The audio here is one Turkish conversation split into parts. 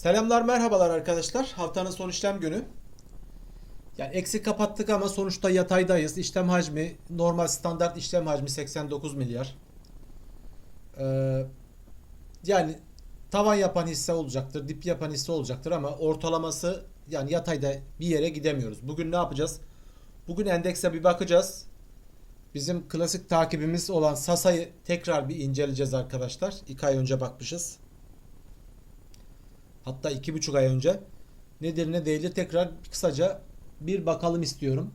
Selamlar merhabalar arkadaşlar. Haftanın son işlem günü. Yani eksi kapattık ama sonuçta yataydayız. İşlem hacmi normal standart işlem hacmi 89 milyar. Ee, yani tavan yapan hisse olacaktır, dip yapan hisse olacaktır ama ortalaması yani yatayda bir yere gidemiyoruz. Bugün ne yapacağız? Bugün endekse bir bakacağız. Bizim klasik takibimiz olan Sasa'yı tekrar bir inceleyeceğiz arkadaşlar. 2 ay önce bakmışız. Hatta iki buçuk ay önce. Nedir ne değildir tekrar kısaca bir bakalım istiyorum.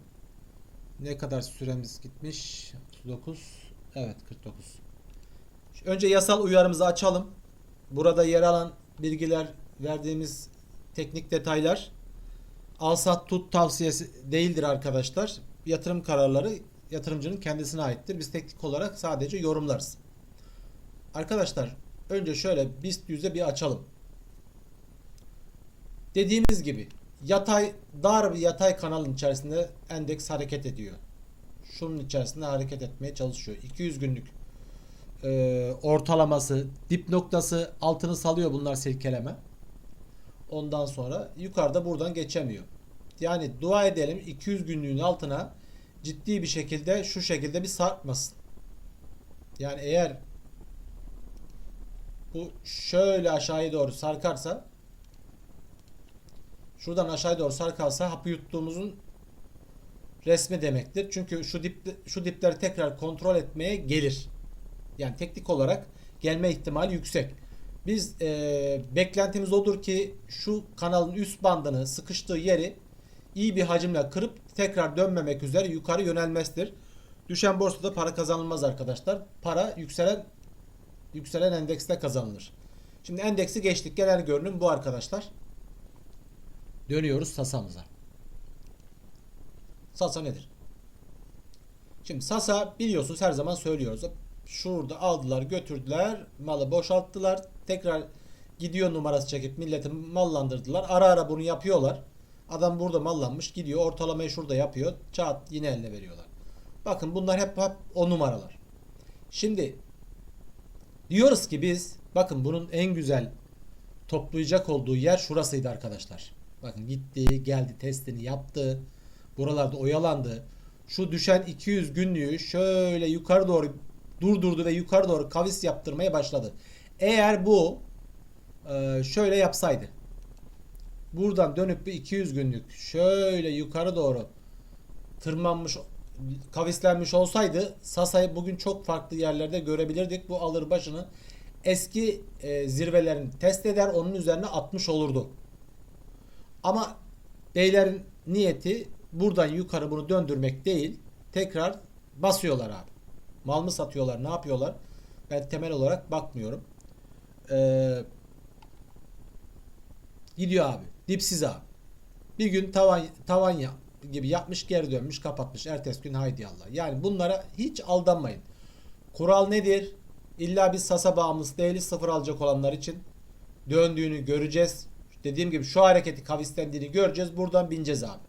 Ne kadar süremiz gitmiş? 39. Evet 49. Önce yasal uyarımızı açalım. Burada yer alan bilgiler verdiğimiz teknik detaylar al sat tut tavsiyesi değildir arkadaşlar. Yatırım kararları yatırımcının kendisine aittir. Biz teknik olarak sadece yorumlarız. Arkadaşlar önce şöyle BIST 100'e bir açalım. Dediğimiz gibi yatay dar bir yatay kanalın içerisinde endeks hareket ediyor. Şunun içerisinde hareket etmeye çalışıyor. 200 günlük e, ortalaması, dip noktası altını salıyor bunlar silkeleme. Ondan sonra yukarıda buradan geçemiyor. Yani dua edelim 200 günlüğün altına ciddi bir şekilde şu şekilde bir sarkmasın. Yani eğer bu şöyle aşağıya doğru sarkarsa şuradan aşağıya doğru sarkarsa hapı yuttuğumuzun resmi demektir. Çünkü şu dip şu dipleri tekrar kontrol etmeye gelir. Yani teknik olarak gelme ihtimali yüksek. Biz e, beklentimiz odur ki şu kanalın üst bandını sıkıştığı yeri iyi bir hacimle kırıp tekrar dönmemek üzere yukarı yönelmesidir. Düşen borsada para kazanılmaz arkadaşlar. Para yükselen yükselen endekste kazanılır. Şimdi endeksi geçtik. Genel görünüm bu arkadaşlar. Dönüyoruz Sasa'mıza. Sasa nedir? Şimdi Sasa biliyorsunuz her zaman söylüyoruz. Şurada aldılar götürdüler malı boşalttılar. Tekrar gidiyor numarası çekip milleti mallandırdılar. Ara ara bunu yapıyorlar. Adam burada mallanmış gidiyor ortalamayı şurada yapıyor. Çat yine eline veriyorlar. Bakın bunlar hep, hep o numaralar. Şimdi diyoruz ki biz bakın bunun en güzel toplayacak olduğu yer şurasıydı arkadaşlar. Bakın gitti geldi testini yaptı. Buralarda oyalandı. Şu düşen 200 günlüğü şöyle yukarı doğru durdurdu ve yukarı doğru kavis yaptırmaya başladı. Eğer bu e, şöyle yapsaydı. Buradan dönüp bir 200 günlük şöyle yukarı doğru tırmanmış kavislenmiş olsaydı Sasa'yı bugün çok farklı yerlerde görebilirdik. Bu alır başını eski e, zirvelerini test eder onun üzerine atmış olurdu. Ama beylerin niyeti buradan yukarı bunu döndürmek değil. Tekrar basıyorlar abi. Mal mı satıyorlar ne yapıyorlar? Ben temel olarak bakmıyorum. Ee, gidiyor abi. Dipsiz abi. Bir gün tavan tavan ya, gibi yapmış geri dönmüş kapatmış. Ertesi gün haydi Allah. Yani bunlara hiç aldanmayın. Kural nedir? İlla biz sasa bağımlısı değiliz sıfır alacak olanlar için. Döndüğünü göreceğiz. Dediğim gibi şu hareketi kavislendiğini göreceğiz. Buradan bineceğiz abi.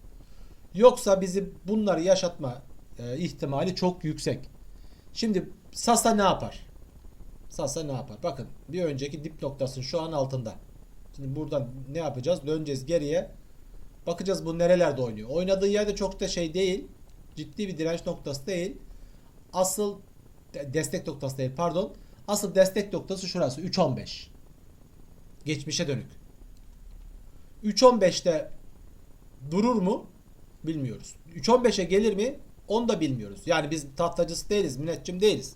Yoksa bizi bunları yaşatma e, ihtimali çok yüksek. Şimdi Sasa ne yapar? Sasa ne yapar? Bakın bir önceki dip noktasının şu an altında. Şimdi buradan ne yapacağız? Döneceğiz geriye. Bakacağız bu nerelerde oynuyor. Oynadığı yerde çok da şey değil. Ciddi bir direnç noktası değil. Asıl destek noktası değil pardon. Asıl destek noktası şurası 3.15. Geçmişe dönük. 3.15'te durur mu? Bilmiyoruz. 3.15'e gelir mi? Onu da bilmiyoruz. Yani biz tahtacısı değiliz, müneccim değiliz.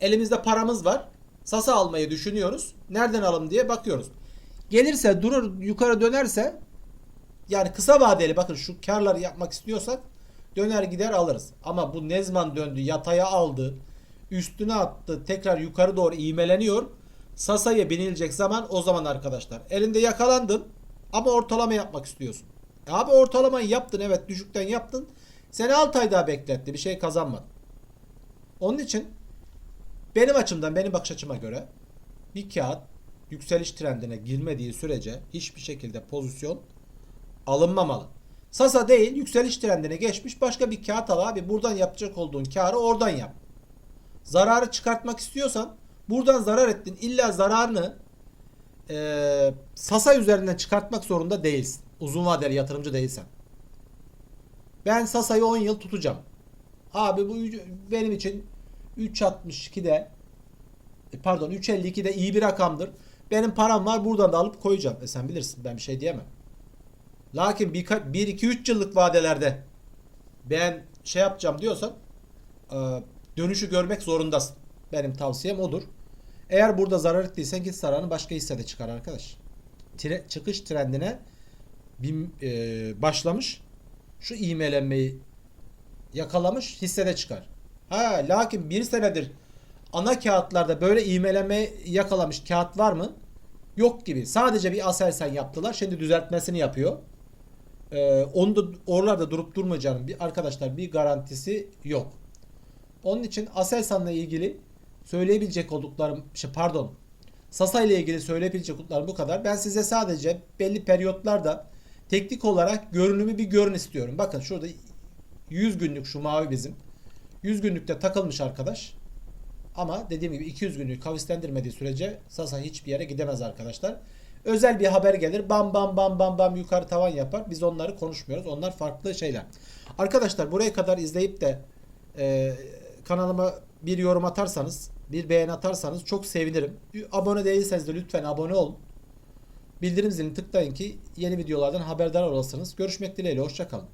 Elimizde paramız var. Sasa almayı düşünüyoruz. Nereden alalım diye bakıyoruz. Gelirse durur yukarı dönerse yani kısa vadeli bakın şu karları yapmak istiyorsak döner gider alırız. Ama bu ne zaman döndü yataya aldı üstüne attı tekrar yukarı doğru iğmeleniyor. Sasa'ya binilecek zaman o zaman arkadaşlar. Elinde yakalandın ama ortalama yapmak istiyorsun. E abi ortalamayı yaptın evet düşükten yaptın. Seni 6 ay daha bekletti bir şey kazanmadın. Onun için benim açımdan benim bakış açıma göre bir kağıt yükseliş trendine girmediği sürece hiçbir şekilde pozisyon alınmamalı. Sasa değil yükseliş trendine geçmiş başka bir kağıt al abi buradan yapacak olduğun karı oradan yap. Zararı çıkartmak istiyorsan buradan zarar ettin illa zararını e, Sasa üzerinden çıkartmak zorunda değilsin. Uzun vadeli yatırımcı değilsen. Ben Sasa'yı 10 yıl tutacağım. Abi bu benim için 3.62'de e, pardon 3.52'de iyi bir rakamdır. Benim param var buradan da alıp koyacağım. E sen bilirsin ben bir şey diyemem. Lakin 1 2 3 yıllık vadelerde ben şey yapacağım diyorsan e, dönüşü görmek zorundasın. Benim tavsiyem odur. Eğer burada zarar ettiysen git zararını başka hissede çıkar arkadaş. Tire- çıkış trendine bir, e, başlamış. Şu ivmelenmeyi yakalamış hissede çıkar. Ha lakin bir senedir ana kağıtlarda böyle ivmelenme yakalamış kağıt var mı? Yok gibi. Sadece bir Aselsan yaptılar. Şimdi düzeltmesini yapıyor. Ee, onu da oralarda durup durmayacağının bir arkadaşlar bir garantisi yok. Onun için Aselsan'la ilgili söyleyebilecek olduklarım şey pardon Sasa ile ilgili söyleyebilecek olduklarım bu kadar. Ben size sadece belli periyotlarda teknik olarak görünümü bir görün istiyorum. Bakın şurada 100 günlük şu mavi bizim. 100 günlükte takılmış arkadaş. Ama dediğim gibi 200 günlük kavislendirmediği sürece Sasa hiçbir yere gidemez arkadaşlar. Özel bir haber gelir. Bam bam bam bam bam yukarı tavan yapar. Biz onları konuşmuyoruz. Onlar farklı şeyler. Arkadaşlar buraya kadar izleyip de e, kanalıma bir yorum atarsanız, bir beğen atarsanız çok sevinirim. Abone değilseniz de lütfen abone olun. Bildirim zilini tıklayın ki yeni videolardan haberdar olasınız. Görüşmek dileğiyle. Hoşçakalın.